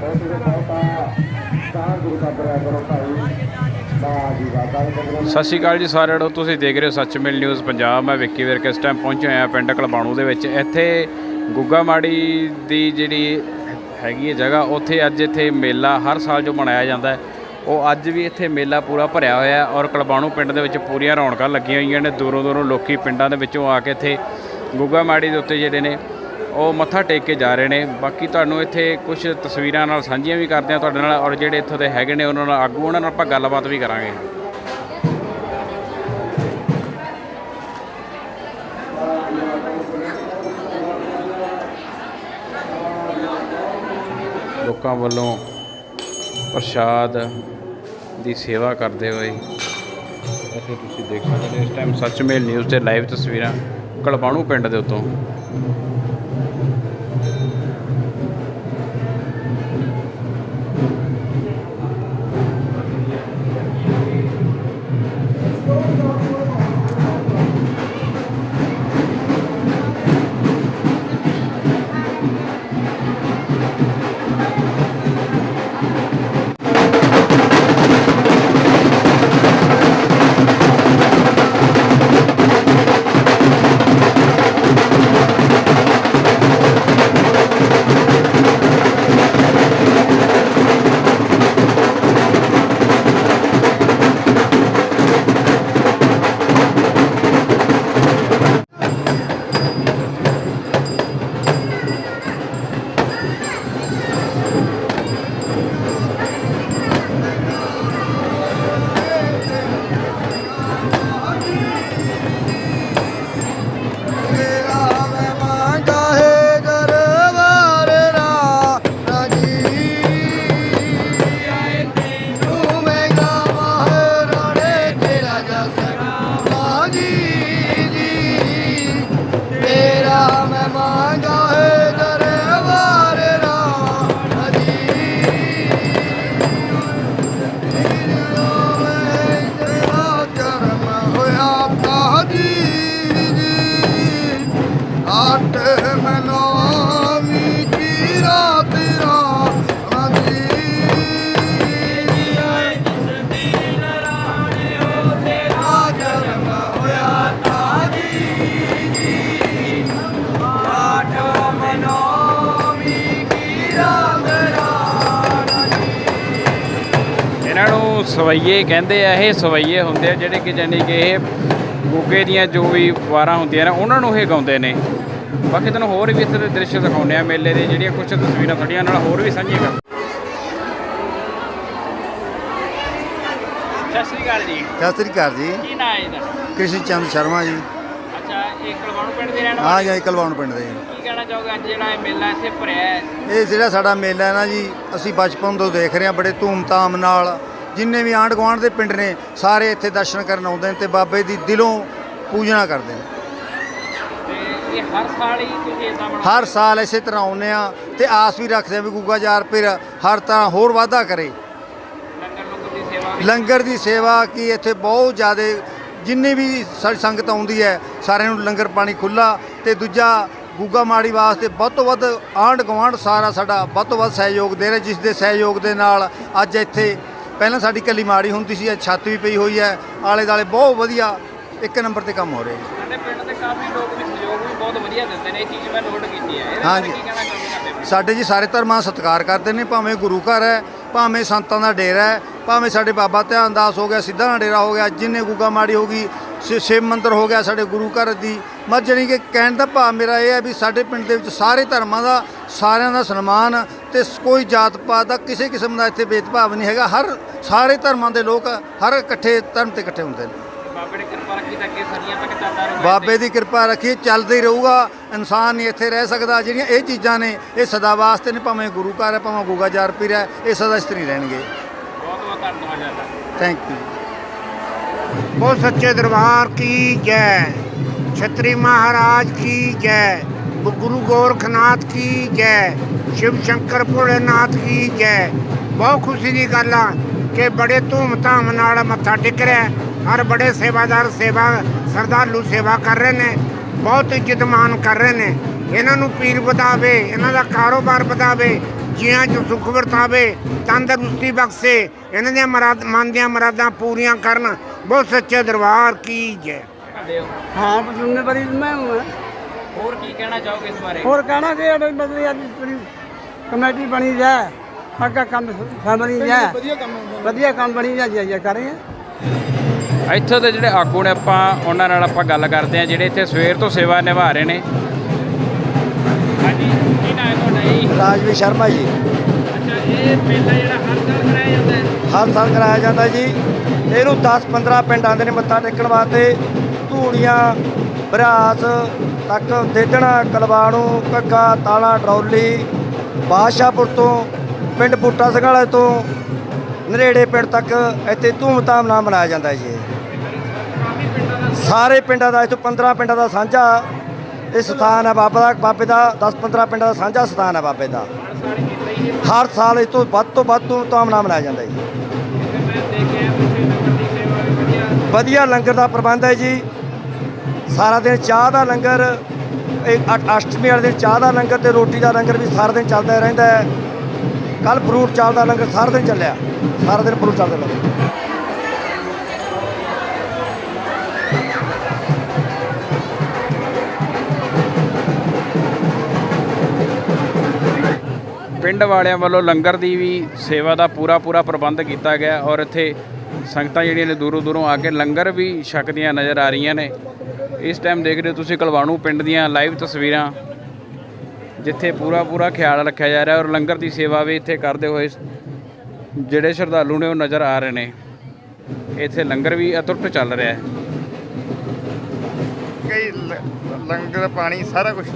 ਸਤਿ ਸ਼੍ਰੀ ਅਕਾਲ ਜੀ ਸਾਰਿਆਂ ਨੂੰ। ਤੁਸੀਂ ਦੇਖ ਰਹੇ ਹੋ ਸੱਚਮੇਲ ਨਿਊਜ਼ ਪੰਜਾਬ। ਮੈਂ ਵਿੱਕੀ ਵਿਰਕ ਇਸ ਟਾਈਮ ਪਹੁੰਚੇ ਹੋਇਆ ਪਿੰਡ ਕਲਬਾਣੂ ਦੇ ਵਿੱਚ। ਇੱਥੇ ਗੁੱਗਾ ਮਾੜੀ ਦੀ ਜਿਹੜੀ ਹੈਗੀ ਹੈ ਜਗ੍ਹਾ, ਉੱਥੇ ਅੱਜ ਇੱਥੇ ਮੇਲਾ ਹਰ ਸਾਲ ਜੋ ਮਨਾਇਆ ਜਾਂਦਾ ਹੈ। ਉਹ ਅੱਜ ਵੀ ਇੱਥੇ ਮੇਲਾ ਪੂਰਾ ਭਰਿਆ ਹੋਇਆ ਹੈ ਔਰ ਕਲਬਾਣੂ ਪਿੰਡ ਦੇ ਵਿੱਚ ਪੂਰੀਆਂ ਰੌਣਕਾਂ ਲੱਗੀਆਂ ਹੋਈਆਂ ਨੇ। ਦੂਰੋਂ ਦੂਰੋਂ ਲੋਕੀ ਪਿੰਡਾਂ ਦੇ ਵਿੱਚੋਂ ਆ ਕੇ ਇੱਥੇ ਗੁੱਗਾ ਮਾੜੀ ਦੇ ਉੱਤੇ ਜਿਹੜੇ ਨੇ ਉਹ ਮੱਥਾ ਟੇਕ ਕੇ ਜਾ ਰਹੇ ਨੇ। ਬਾਕੀ ਤੁਹਾਨੂੰ ਇੱਥੇ ਕੁਝ ਤਸਵੀਰਾਂ ਨਾਲ ਸਾਂਝੀਆਂ ਵੀ ਕਰਦੇ ਆ ਤੁਹਾਡੇ ਨਾਲ ਔਰ ਜਿਹੜੇ ਇੱਥੋਂ ਦੇ ਹੈਗੇ ਨੇ ਉਹਨਾਂ ਨਾਲ ਆਗੂ, ਉਹਨਾਂ ਨਾਲ ਆਪਾਂ ਗੱਲਬਾਤ ਵੀ ਕਰਾਂਗੇ। ਲੋਕਾਂ ਵੱਲੋਂ ਪ੍ਰਸ਼ਾਦ ਦੀ ਸੇਵਾ ਕਰਦੇ ਹੋਏ ਇੱਥੇ ਤੁਸੀਂ ਦੇਖ ਸਕਦੇ ਹੋ, ਇਸ ਟਾਈਮ ਸੱਚਮੇਲ ਨਿਊਜ਼ ਤੇ ਲਾਈਵ ਤਸਵੀਰਾਂ ਕਲਬਾਣੂ ਪਿੰਡ ਦੇ ਉੱਤੋਂ। ਇਹਨਾਂ ਨੂੰ ਸਵਈਏ ਕਹਿੰਦੇ ਆ ਇਹ ਸਵਈਏ ਹੁੰਦੇ ਆ ਜਿਹੜੇ ਕਿ ਜਾਨੀ ਕਿ ਇਹ ਗੁੱਗੇ ਦੀਆਂ ਜੋ ਵੀ ਵਾਰਾਂ ਹੁੰਦੀਆਂ ਨੇ ਉਹਨਾਂ ਨੂੰ ਇਹ ਗਾਉਂਦੇ ਨੇ। ਬਾਕੀ ਤੁਹਾਨੂੰ ਹੋਰ ਵੀ ਇੱਥੇ ਦੇ ਦ੍ਰਿਸ਼ ਦਿਖਾਉਂਦੇ ਆ ਮੇਲੇ ਦੇ ਜਿਹੜੀਆਂ ਕੁਝ ਤਸਵੀਰਾਂ ਤੁਹਾਡੀਆਂ ਨਾਲ ਹੋਰ ਵੀ ਸਾਂਝੀਆਂ ਕਰ ਸਤਿ ਸ਼੍ਰੀ ਅਕਾਲ ਜੀ। ਸਤਿ ਸ੍ਰੀ ਅਕਾਲ ਜੀ। ਕੀ ਨਾਂ ਹੈ ਇਹਦਾ ਕ੍ਰਿਸ਼ਨ ਚੰਦ ਸ਼ਰਮਾ ਜੀ। ਅੱਛਾ ਇਹ ਕਲਵਾਣੂ ਪਿੰਡ ਦੇ ਰਹਿਣ ਹਾਂ ਵਾਲੇ ਜੀ ਕਲਵਾਉਣ ਪਿੰਡ ਦੇ ਕੀ ਕਹਿਣਾ ਚਾਹੋਗੇ? ਅੱਜ ਜਿਹੜਾ ਇਹ ਮੇਲਾ ਇੱਥੇ ਭਰਿਆ ਹੈ। ਇਹ ਜਿਹੜਾ ਸਾਡਾ ਮੇਲਾ ਹੈ ਨਾ ਜੀ ਅਸੀਂ ਬਚਪਨ ਤੋਂ ਦੇਖ ਰਹੇ ਹਾਂ ਬੜੇ ਧੂਮ-ਧਾਮ ਨਾਲ ਜਿੰਨੇ ਵੀ ਆਂਢ ਗੁਆਂਢ ਦੇ ਪਿੰਡ ਨੇ ਸਾਰੇ ਇੱਥੇ ਦਰਸ਼ਨ ਕਰਨ ਆਉਂਦੇ ਨੇ ਤੇ ਬਾਬੇ ਦੀ ਦਿਲੋਂ ਪੂਜਣਾ ਕਰਦੇ ਨੇ। ਤੇ ਇਹ ਹਰ ਸਾਲ ਹੀ ਤੁਸੀਂ ਇਦਾਂ ਮਨਾਉਂਦੇ ਹਰ ਸਾਲ ਇਸੇ ਤਰ੍ਹਾਂ ਆਉਂਦੇ ਆ ਤੇ ਆਸ ਵੀ ਰੱਖਦੇ ਆ ਵੀ ਗੁੱਗਾ ਜਾਰ ਫਿਰ ਹਰ ਤਰ੍ਹਾਂ ਹੋਰ ਵਾਧਾ ਕਰੇ। ਲੰਗਰ ਦੀ ਸੇਵਾ ਵੀ ਲੰਗਰ ਦੀ ਸੇਵਾ ਕੀ ਇੱਥੇ ਬਹੁਤ ਜ਼ਿਆਦਾ ਜਿੰਨੀ ਵੀ ਸਾਡੀ ਸੰਗਤ ਆਉਂਦੀ ਹੈ ਸਾਰਿਆਂ ਨੂੰ ਲੰਗਰ ਪਾਣੀ ਖੁੱਲਾ ਤੇ ਦੂਜਾ ਗੁੱਗਾ ਮਾੜੀ ਵਾਸਤੇ ਵੱਧ ਤੋਂ ਵੱਧ ਆਂਢ ਗੁਆਂਢ ਸਾਰਾ ਸਾਡਾ ਵੱਧ ਤੋਂ ਵੱਧ ਸਹਿਯੋਗ ਦੇ ਰਿਹਾ ਜਿਸ ਦੇ ਸਹਿਯੋਗ ਦੇ ਨਾਲ ਅੱਜ ਇੱਥੇ ਪਹਿਲਾਂ ਸਾਡੀ ਕੱਲੀ ਮਾੜੀ ਹੁੰਦੀ ਸੀ ਅੱਜ ਛੱਤ ਵੀ ਪਈ ਹੋਈ ਹੈ ਆਲੇ ਦਾਲੇ ਬਹੁਤ ਵਧੀਆ ਇੱਕ ਨੰਬਰ ਤੇ ਕੰਮ ਹੋ ਰਿਹਾ ਜੀ ਸਾਡੇ ਪਿੰਡ ਦੇ ਕਾਫੀ ਲੋਕ ਵੀ ਸਹਿਯੋਗ ਵੀ ਬਹੁਤ ਵਧੀਆ ਦਿੰਦੇ ਨੇ ਇਹ ਚੀਜ਼ ਮੈਂ ਨੋਟ ਕੀਤੀ ਹੈ ਇਹਦੇ ਹਾਂ ਬਾਰੇ ਜੀ। ਕੀ ਕਹਿਣਾ ਚਾਹੋਗੇ ਸਾਡੇ ਪਿੰਡ? ਸਾਡੇ ਜੀ ਸਾਰੇ ਧਰਮਾਂ ਦਾ ਸਤਿਕਾਰ ਕਰਦੇ ਨੇ ਭਾਵੇਂ ਗੁਰੂ ਘਰ ਹੈ ਭਾਵੇਂ ਸੰਤਾਂ ਦਾ ਡੇਰਾ ਹੈ ਭਾਵੇਂ ਸਾਡੇ ਬਾਬਾ ਧਿਆਨ ਦਾਸ ਹੋ ਗਿਆ ਸਿੱਧਾ ਦਾ ਡੇਰਾ ਹੋ ਗਿਆ ਜਿੰਨੇ ਗੁੱਗਾ ਮਾੜੀ ਹੋ ਗਈ ਸ਼ਿ- ਸ਼ਿਵ ਮੰਦਿਰ ਹੋ ਗਿਆ ਸਾਡੇ ਗੁਰੂ ਘਰ ਦੀ ਮਤ ਜਾਣੀ ਕਿ ਕਹਿਣ ਦਾ ਭਾਵ ਮੇਰਾ ਇਹ ਹੈ ਵੀ ਸਾਡੇ ਪਿੰਡ ਦੇ ਵਿੱਚ ਸਾਰੇ ਧਰਮਾਂ ਦਾ ਸਾਰਿਆਂ ਦਾ ਸਨਮਾਨ ਤੇ ਕੋਈ ਜਾਤ ਪਾਤ ਦਾ ਕਿਸੇ ਕਿਸਮ ਦਾ ਇੱਥੇ ਭੇਦਭਾਵ ਨਹੀਂ ਹੈਗਾ। ਹਰ ਸਾਰੇ ਧਰਮਾਂ ਦੇ ਲੋਕ ਹਰ ਇਕੱਠੇ ਧਰਮ ਤੇ ਇਕੱਠੇ ਹੁੰਦੇ ਨੇ। ਬਾਬੇ ਦੀ ਕਿਰਪਾ ਰੱਖੀ ਚੱਲਦਾ ਰਹੂਗਾ ਹੀ ਰਹੂਗਾ। ਇਨਸਾਨ ਨਹੀਂ ਇੱਥੇ ਰਹਿ ਸਕਦਾ। ਜਿਹੜੀਆਂ ਇਹ ਚੀਜ਼ਾਂ ਨੇ ਇਹ ਸਦਾ ਵਾਸਤੇ ਨੇ ਭਾਵੇਂ ਗੁਰੂ ਘਰ ਹੈ ਭਾਵੇਂ ਗੁਗਾ ਜਾਰ ਪੀਰ ਹੈ ਇਹ ਸਦਾ ਇਸਤਰੀ ਰਹਿਣਗੇ। ਥੈਂਕ ਯੂ ਬਹੁਤ ਸੱਚੇ ਦਰਬਾਰ ਕੀ ਜੈ? ਛਤਰੀ ਮਹਾਰਾਜ ਕੀ ਜੈ? ਗੁਰੂ ਗੋਰਖਨਾਥ ਕੀ ਜੈ? ਸ਼ਿਵ ਸ਼ੰਕਰ ਭੋਲੇ ਨਾਥ ਕੀ ਜੈ? ਬਹੁਤ ਖੁਸ਼ੀ ਦੀ ਗੱਲ ਆ ਕਿ ਬੜੇ ਧੂਮ ਧਾਮ ਨਾਲ ਮੱਥਾ ਟੇਕ ਰਿਹਾ ਹਰ ਬੜੇ ਸੇਵਾਦਾਰ ਸੇਵਾ ਸਰਦਾਰਲੂ ਸੇਵਾ ਕਰ ਰਹੇ ਨੇ, ਬਹੁਤ ਇੱਜ਼ਤ ਮਾਨ ਕਰ ਰਹੇ ਨੇ। ਇਹਨਾਂ ਨੂੰ ਪੀਰ ਵਧਾਵੇ, ਇਹਨਾਂ ਦਾ ਕਾਰੋਬਾਰ ਵਧਾਵੇ, ਜੀਆਂ ਚ ਸੁਖ ਵਰਤਾਵੇ, ਤੰਦਰੁਸਤੀ ਬਖਸ਼ੇ, ਇਹਨਾਂ ਦੀਆਂ ਮਰਾਦ ਮਨ ਦੀਆਂ ਮਰਾਦਾਂ ਪੂਰੀਆਂ ਕਰਨ। ਬਹੁਤ ਸੱਚੇ ਦਰਬਾਰ ਕੀ ਜੈ। ਹਾਂ ਪਰਸੋਂ ਬਰੀ ਮੈਂ ਹੋਰ ਕੀ ਕਹਿਣਾ ਚਾਹੋਗੇ ਇਸ ਬਾਰੇ? ਹੋਰ ਕਹਿਣਾ ਕਿ ਮਤਲਬ ਅੱਜ ਕਮੇਟੀ ਬਣੀ ਜਾ ਅੱਗਾ ਕੰਮ ਸਾਂਭਣੀ ਜਾ ਵਧੀਆ ਕੰਮ ਬਣੀ ਜਾ ਜੀ ਕਰ ਰਹੇ ਆ ਇੱਥੋਂ ਦੇ ਜਿਹੜੇ ਆਗੂ ਨੇ ਆਪਾਂ ਉਹਨਾਂ ਨਾਲ ਆਪਾਂ ਗੱਲ ਕਰਦੇ ਆ ਜਿਹੜੇ ਇੱਥੇ ਸਵੇਰ ਤੋਂ ਸੇਵਾ ਨਿਭਾ ਰਹੇ ਨੇ। ਹਾਂਜੀ ਕੀ ਨਾਮ ਹੈ ਤੁਹਾਡਾ ਜੀ? ਰਾਜਵੀਰ ਸ਼ਰਮਾ ਜੀ। ਅੱਛਾ ਇਹ ਮੇਲਾ ਜਿਹੜਾ ਹਰ ਸਾਲ ਕਰਾਇਆ ਜਾਂਦਾ ਹੈ? ਹਰ ਸਾਲ ਕਰਾਇਆ ਜਾਂਦਾ ਜੀ। ਇਹਨੂੰ 10 15 ਪਿੰਡ ਆਉਂਦੇ ਨੇ ਮੱਥਾ ਟੇਕਣ ਵਾਸਤੇ। ਧੂੜੀਆਂ ਬਰਾਸ ਤੱਕ ਦੇਦਣਾ ਕਲਵਾਣੂ ਕੱਗਾ ਤਾਲਾ ਡਰੌਲੀ ਬਾਦਸ਼ਾਹਪੁਰ ਤੋਂ, ਪਿੰਡ ਬੂਟਾ ਸੰਘਾਲੇ ਤੋਂ, ਨਰੇੜੇ ਪਿੰਡ ਤੱਕ ਇੱਥੇ ਧੂਮਧਾਮ ਨਾਲ ਮਨਾਇਆ ਜਾਂਦਾ ਜੀ। ਸਾਰੇ ਪਿੰਡਾਂ ਦਾ, ਇੱਥੋਂ 15 ਪਿੰਡਾਂ ਦਾ ਸਾਂਝਾ ਇਹ ਸਥਾਨ ਹੈ ਬਾਬਾ ਦਾ, ਬਾਬੇ ਦਾ 10-15 ਪਿੰਡਾਂ ਦਾ ਸਾਂਝਾ ਸਥਾਨ ਹੈ ਬਾਬੇ ਦਾ। ਹਰ ਸਾਲ ਇਸ ਤੋਂ ਵੱਧ ਤੋਂ ਵੱਧ ਧੂਮਧਾਮ ਨਾਲ ਮਨਾਇਆ ਜਾਂਦਾ ਜੀ। ਵਧੀਆ ਲੰਗਰ ਦਾ ਪ੍ਰਬੰਧ ਹੈ ਜੀ। ਸਾਰਾ ਦਿਨ ਚਾਹ ਦਾ ਲੰਗਰ, ਇਹ ਅ- ਅਸ਼ਟਮੀ ਵਾਲੇ ਦਿਨ ਚਾਹ ਦਾ ਲੰਗਰ ਤੇ ਰੋਟੀ ਦਾ ਲੰਗਰ ਵੀ ਸਾਰਾ ਦਿਨ ਚੱਲਦਾ ਰਹਿੰਦਾ ਹੈ। ਕੱਲ ਫਰੂਟ ਚਾਲ ਦਾ ਲੰਗਰ ਸਾਰਾ ਦਿਨ ਚੱਲਿਆ। ਸਾਰਾ ਦਿਨ ਫਰੂਟ ਚੱਲਦਾ ਲੰਗਰ ਪਿੰਡ ਵਾਲਿਆਂ ਵੱਲੋਂ ਲੰਗਰ ਦੀ ਵੀ ਸੇਵਾ ਦਾ ਪੂਰਾ ਪੂਰਾ ਪ੍ਰਬੰਧ ਕੀਤਾ ਗਿਆ ਔਰ ਇੱਥੇ ਸੰਗਤਾਂ ਜਿਹੜੀਆਂ ਨੇ ਦੂਰੋਂ ਦੂਰੋਂ ਆ ਕੇ ਲੰਗਰ ਵੀ ਛਕਦੀਆਂ ਨਜ਼ਰ ਆ ਰਹੀਆਂ ਨੇ। ਇਸ ਟਾਈਮ ਦੇਖ ਰਹੇ ਹੋ ਤੁਸੀਂ ਕਲਵਾਣੂ ਪਿੰਡ ਦੀਆਂ ਲਾਈਵ ਤਸਵੀਰਾਂ ਜਿੱਥੇ ਪੂਰਾ ਪੂਰਾ ਖਿਆਲ ਰੱਖਿਆ ਜਾ ਰਿਹਾ ਔਰ ਲੰਗਰ ਦੀ ਸੇਵਾ ਵੀ ਇੱਥੇ ਕਰਦੇ ਹੋਏ ਜਿਹੜੇ ਸ਼ਰਧਾਲੂ ਨੇ ਉਹ ਨਜ਼ਰ ਆ ਰਹੇ ਨੇ। ਇੱਥੇ ਲੰਗਰ ਵੀ ਅਤੁੱਟ ਚੱਲ ਰਿਹਾ ਹੈ। ਕਈ ਲੰਗਰ ਪਾਣੀ ਸਾਰਾ ਕੁਝ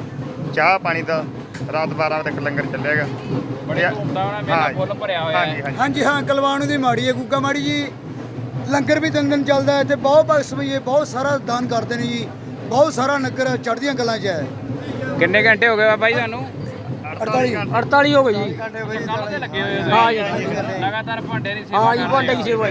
ਚਾਹ ਪਾਣੀ ਦਾ ਰਾਤ 12 ਵਜੇ ਤੱਕ ਲੰਗਰ ਚੱਲੇਗਾ। ਬੜੇ ਧੂਮਧਾਮ ਨਾਲ ਮੇਲਾ ਫੁੱਲ ਭਰਿਆ ਹੋਇਆ ਹੈ ਹਾਂਜੀ ਹਾਂ ਕਲਵਾਣੂ ਦੀ ਮਾੜੀ ਹੈ ਗੁੱਗਾ ਮਾੜੀ ਜੀ। ਲੰਗਰ ਵੀ ਤਿੰਨ ਦਿਨ ਚੱਲਦਾ ਇੱਥੇ ਬਹੁਤ ਭਗਤ ਭਈਏ ਬਹੁਤ ਸਾਰਾ ਦਾਨ ਕਰਦੇ ਨੇ ਜੀ। ਬਹੁਤ ਸਾਰਾ ਨਗਰ ਚੜ੍ਹਦੀਆਂ ਗੱਲਾਂ 'ਚ ਹੈ। ਕਿੰਨੇ ਘੰਟੇ ਹੋ ਗਏ ਬਾਬਾ ਜੀ ਤੁਹਾਨੂੰ? 48 48 ਹੋ ਗਈ ਜੀ। ਹਾਂ ਜੀ ਲਗਾਤਾਰ ਭਾਂਡੇ ਦੀ ਸੇਵਾ ਹਾਂ ਜੀ ਭਾਂਡੇ ਦੀ ਸੇਵਾ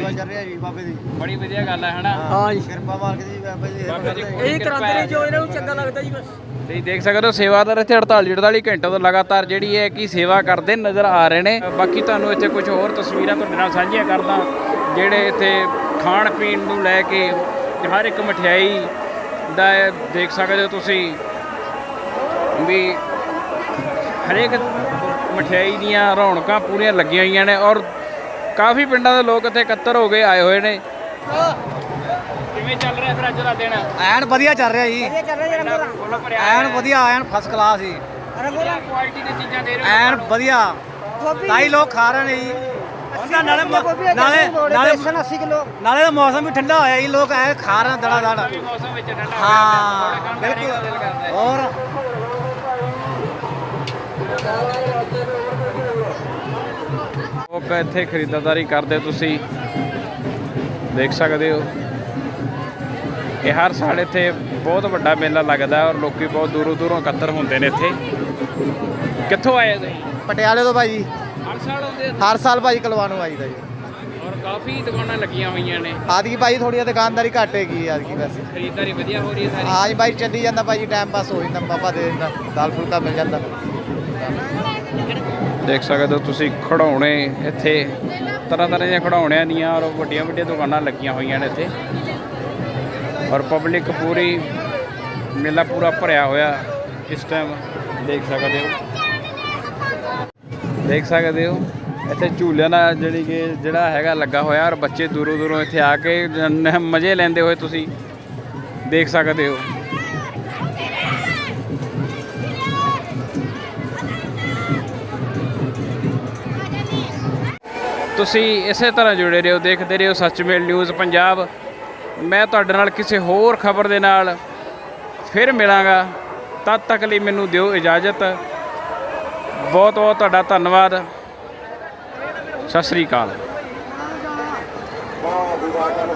ਬੜੀ ਵਧੀਆ ਗੱਲ ਹੈ ਹਨਾ? ਹਾਂ ਜੀ। ਕਿਰਪਾ ਮਾਲਕ ਦੀ ਬਾਬਾ ਜੀ ਇਹ ਕਰਾਂਦੇ ਨੇ ਜੋ ਇਹਨਾਂ ਨੂੰ ਚੰਗਾ ਲੱਗਦਾ ਜੀ ਬਸ। ਤੁਸੀਂ ਦੇਖ ਸਕਦੇ ਹੋ ਸੇਵਾਦਾਰ ਇੱਥੇ 48 48 ਘੰਟੇ ਤੋਂ ਲਗਾਤਾਰ ਜਿਹੜੀ ਹੈ ਕਿ ਸੇਵਾ ਕਰਦੇ ਨਜ਼ਰ ਆ ਰਹੇ ਨੇ। ਬਾਕੀ ਤੁਹਾਨੂੰ ਇੱਥੇ ਕੁਝ ਹੋਰ ਤਸਵੀਰਾਂ ਤੁਹਾਡੇ ਨਾਲ ਸਾਂਝੀਆਂ ਕਰਦਾ। ਜਿਹੜੇ ਇੱਥੇ ਖਾਣ ਪੀਣ ਨੂੰ ਲੈ ਕੇ ਹਰ ਇੱਕ ਮਠਿਆਈ ਦਾ ਦੇਖ ਸਕਦੇ ਹੋ ਤੁਸੀਂ ਵੀ ਹਰੇਕ ਮਠਿਆਈ ਦੀਆਂ ਰੌਣਕਾਂ ਪੂਰੀਆਂ ਲੱਗੀਆਂ ਹੋਈਆਂ ਨੇ ਔਰ ਕਾਫੀ ਪਿੰਡਾਂ ਦੇ ਲੋਕ ਇੱਥੇ ਇਕੱਤਰ ਹੋ ਕੇ ਆਏ ਹੋਏ ਨੇ। ਕਿਵੇਂ ਚੱਲ ਰਿਹਾ ਫਿਰ ਅੱਜ ਦਾ ਦਿਨ? ਐਨ ਵਧੀਆ ਚੱਲ ਰਿਹਾ ਜੀ। ਐਨ ਵਧੀਆ ਐਨ ਫਸਟ ਕਲਾਸ ਜੀ। ਕੁਆਲਿਟੀ ਦੀ ਚੀਜ਼ਾਂ ਦੇ ਰਹੇ ਹੋ। ਐਨ ਵਧੀਆ। ਤਾਈ ਲੋਕ ਖਾ ਰਹੇ ਨੇ ਜੀ। ਉਹਨਾਂ ਨਾਲੇ ਮ- ਨਾਲੇ ਨਾਲੇ 80 ਕਿਲੋ ਨਾਲੇ ਦਾ ਮੌਸਮ ਵੀ ਠੰਡਾ ਹੋਇਆ ਜੀ ਲੋਕ ਐ ਖਾ ਰਹੇ ਦੜਾ ਦੜ। ਮੌਸਮ ਵਿੱਚ ਠੰਡਾ ਹਾਂ, ਥੋੜਾ ਕੰਮ ਕਰਨੇ ਦਾ ਦਿਲ ਕਰਦਾ ਹੈ। ਔਰ ਲੋਕ ਇੱਥੇ ਖਰੀਦਦਾਰੀ ਕਰਦੇ ਤੁਸੀਂ ਦੇਖ ਸਕਦੇ ਹੋ। ਇਹ ਹਰ ਸਾਲ ਇੱਥੇ ਬਹੁਤ ਵੱਡਾ ਮੇਲਾ ਲੱਗਦਾ ਹੈ ਔਰ ਲੋਕੀ ਬਹੁਤ ਦੂਰੋਂ ਦੂਰੋਂ ਇਕੱਤਰ ਹੁੰਦੇ ਨੇ ਇੱਥੇ। ਕਿੱਥੋਂ ਆਏ ਤੁਸੀਂ? ਪਟਿਆਲੇ ਤੋਂ ਭਾਈ ਹਰ ਸਾਲ ਆਉਂਦੇ ਆ? ਹਰ ਸਾਲ ਭਾਈ ਕਲਵਾਣੂ ਆਈਦਾ ਜੀ। ਔਰ ਕਾਫੀ ਦੁਕਾਨਾਂ ਲੱਗੀਆਂ ਹੋਈਆਂ ਨੇ। ਆਦਕੀ ਭਾਈ ਥੋੜੀ ਜਿਹੀ ਦੁਕਾਨਦਾਰੀ ਘੱਟ ਹੈਗੀ ਆਦਕੀ ਵੈਸੇ। ਖਰੀਦਦਾਰੀ ਵਧੀਆ ਹੋ ਰਹੀ ਹੈ ਸਾਰੀ? ਹਾਂ ਜੀ ਭਾਈ ਚੱਲੀ ਜਾਂਦਾ ਭਾਈ ਟਾਈਮ ਪਾਸ ਹੋ ਜਾਂਦਾ ਬਾਬਾ ਦੇ ਦਿੰਦਾ ਦਾਲ ਫੁਲਕਾ ਮਿਲ ਜਾਂਦਾ। ਦੇਖ ਸਕਦੇ ਹੋ ਤੁਸੀਂ ਖੜਾਉਣੇ ਇੱਥੇ ਤਰ੍ਹਾਂ ਤਰ੍ਹਾਂ ਦੀਆਂ ਖੜਾਉਣਿਆਂ ਦੀਆਂ ਔਰ ਵੱਡੀਆਂ ਵੱਡੀਆਂ ਦੁਕਾਨਾਂ ਲੱਗੀਆਂ ਹੋਈਆਂ ਨੇ ਇੱਥੇ। ਔਰ ਪਬਲਿਕ ਪੂਰੀ ਮੇਲਾ ਪੂਰਾ ਭਰਿਆ ਹੋਇਆ ਇਸ ਟਾਈਮ ਦੇਖ ਸਕਦੇ ਹੋ। ਦੇਖ ਸਕਦੇ ਹੋ। ਇੱਥੇ ਝੂਲਿਆਂ ਦਾ ਜਿਹੜੀ ਕਿ ਜਿਹੜਾ ਹੈਗਾ ਲੱਗਾ ਹੋਇਆ ਔਰ ਬੱਚੇ ਦੂਰੋਂ ਦੂਰੋਂ ਇੱਥੇ ਆ ਕੇ ਮਜ਼ੇ ਲੈਂਦੇ ਹੋਏ ਤੁਸੀਂ ਦੇਖ ਸਕਦੇ ਹੋ। ਤੁਸੀਂ ਇਸੇ ਤਰ੍ਹਾਂ ਜੁੜੇ ਰਹੋ, ਦੇਖਦੇ ਰਹੋ ਸੱਚਮੇਲ ਨਿਊਜ਼ ਪੰਜਾਬ। ਮੈਂ ਤੁਹਾਡੇ ਨਾਲ ਕਿਸੇ ਹੋਰ ਖਬਰ ਦੇ ਨਾਲ ਫਿਰ ਮਿਲਾਂਗਾ। ਤਦ ਤੱਕ ਲਈ ਮੈਨੂੰ ਦਿਓ ਇਜਾਜ਼ਤ। ਬਹੁਤ ਬਹੁਤ ਤੁਹਾਡਾ ਧੰਨਵਾਦ। ਸਤਿ ਸ੍ਰੀ ਅਕਾਲ। ਵਾਹ ਜੀ ਵਾਹ ਤੁਹਾਨੂੰ